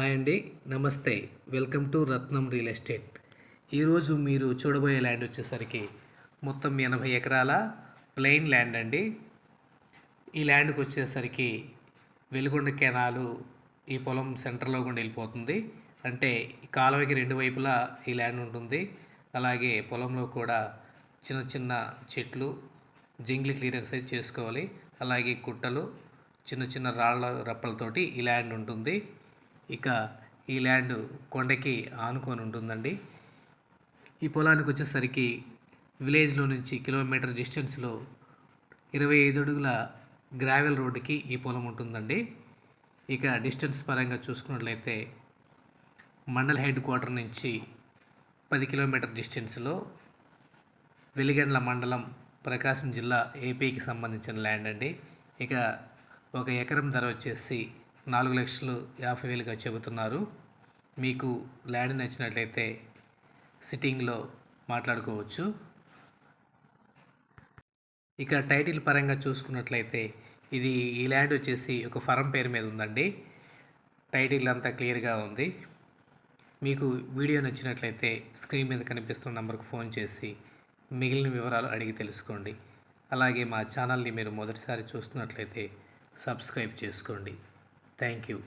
Hi అండి నమస్తే. Welcome to Ratnam real estate. ఈరోజు మీరు చూడబోయే ల్యాండ్ వచ్చేసరికి మొత్తం ఎనభై ఎకరాల ప్లెయిన్ ల్యాండ్ అండి. ఈ ల్యాండ్కి వచ్చేసరికి వెలుగొండ కెనాలు ఈ పొలం సెంటర్లో గుండా వెళ్ళిపోతుంది. అంటే కాలువకి రెండు వైపులా ఈ ల్యాండ్ ఉంటుంది. అలాగే పొలంలో కూడా చిన్న చిన్న చెట్లు జింగ్లీ క్లియరెన్స్ అయితే చేసుకోవాలి. అలాగే కుట్టలు చిన్న చిన్న రాళ్ళ రప్పలతోటి ఈ ల్యాండ్ ఉంటుంది. ఇక ఈ ల్యాండ్ కొండకి ఆనుకొని ఉంటుందండి. ఈ పొలానికి వచ్చేసరికి విలేజ్లో నుంచి కిలోమీటర్ డిస్టెన్స్లో ఇరవై ఐదు అడుగుల గ్రావెల్ రోడ్డుకి ఈ పొలం ఉంటుందండి. ఇక డిస్టెన్స్ పరంగా చూసుకున్నట్లయితే మండల్ హెడ్ క్వార్టర్ నుంచి పది కిలోమీటర్ డిస్టెన్స్లో వెలిగండ్ల మండలం ప్రకాశం జిల్లా ఏపీకి సంబంధించిన ల్యాండ్ అండి. ఇక ఒక ఎకరం ధర వచ్చేసి నాలుగు లక్షలు యాభై వేలుగా చెబుతున్నారు. మీకు ల్యాండ్ నచ్చినట్లయితే సిట్టింగ్లో మాట్లాడుకోవచ్చు. ఇక టైటిల్ పరంగా చూసుకున్నట్లయితే ఇది ఈ ల్యాండ్ వచ్చేసి ఒక ఫరం పేరు మీద ఉందండి. టైటిల్ అంతా క్లియర్గా ఉంది. మీకు వీడియో నచ్చినట్లయితే స్క్రీన్ మీద కనిపిస్తున్న నెంబర్కు ఫోన్ చేసి మిగిలిన వివరాలు అడిగి తెలుసుకోండి. అలాగే మా ఛానల్ని మీరు మొదటిసారి చూస్తున్నట్లయితే సబ్స్క్రైబ్ చేసుకోండి. Thank you.